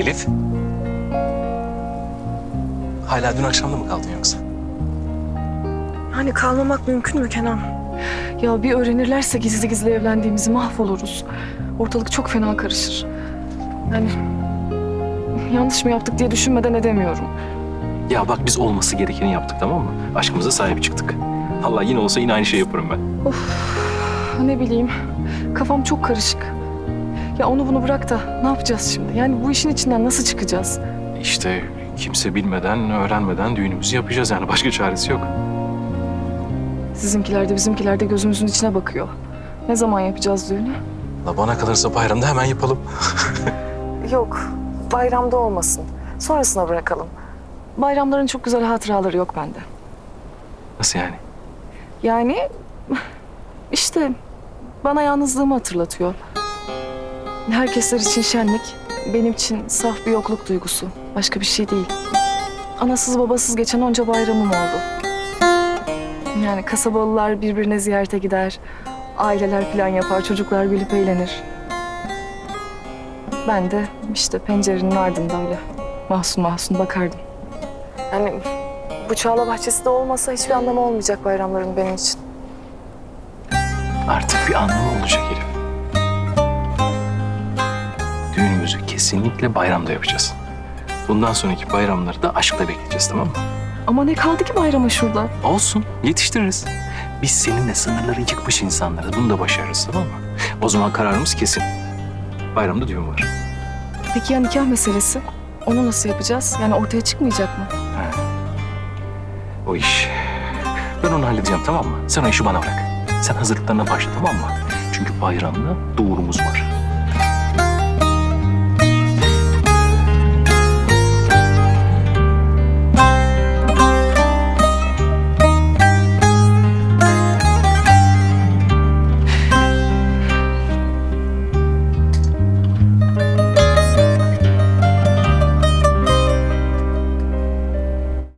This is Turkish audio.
Elif. Hala dün akşam da mı kaldın yoksa? Hani kalmamak mümkün mü Kenan? Ya bir öğrenirlerse gizli gizli evlendiğimizi mahvoluruz. Ortalık çok fena karışır. Yani yanlış mı yaptık diye düşünmeden edemiyorum. Ya bak biz olması gerekeni yaptık tamam mı? Aşkımıza sahip çıktık. Allah yine olsa yine aynı şey yaparım ben. Of ne bileyim kafam çok karışık. Ya onu bunu bırak da ne yapacağız şimdi? Yani bu işin içinden nasıl çıkacağız? İşte kimse bilmeden, öğrenmeden düğünümüzü yapacağız yani. Başka çaresi yok. Sizinkiler de bizimkiler de gözümüzün içine bakıyor. Ne zaman yapacağız düğünü? La bana kalırsa bayramda hemen yapalım. Yok, bayramda olmasın. Sonrasına bırakalım. Bayramların çok güzel hatıraları yok bende. Nasıl yani? Yani işte bana yalnızlığımı hatırlatıyor. Herkesler için şenlik, benim için saf bir yokluk duygusu. Başka bir şey değil. Anasız babasız geçen onca bayramım oldu. Yani kasabalılar birbirine ziyarete gider. Aileler plan yapar, çocuklar gülüp eğlenir. Ben de işte pencerenin ardında öyle mahzun mahzun bakardım. Yani bu Çağla Bahçesi de olmasa hiçbir anlamı olmayacak bayramların benim için. Artık bir anlamı olacak Elif. Düğünümüzü kesinlikle bayramda yapacağız. Bundan sonraki bayramları da aşkla bekleyeceğiz tamam mı? Ama ne kaldı ki bayrama şurada? Olsun, yetiştiririz. Biz seninle sınırları yıkmış insanlarız. Bunu da başarırız tamam mı? O zaman kararımız kesin. Bayramda düğün var. Peki ya nikah meselesi? Onu nasıl yapacağız? Yani ortaya çıkmayacak mı? Ha. O iş. Ben onu halledeceğim tamam mı? Sen o işi bana bırak. Sen hazırlıklarına başla tamam mı? Çünkü bayramda doğurumuz var.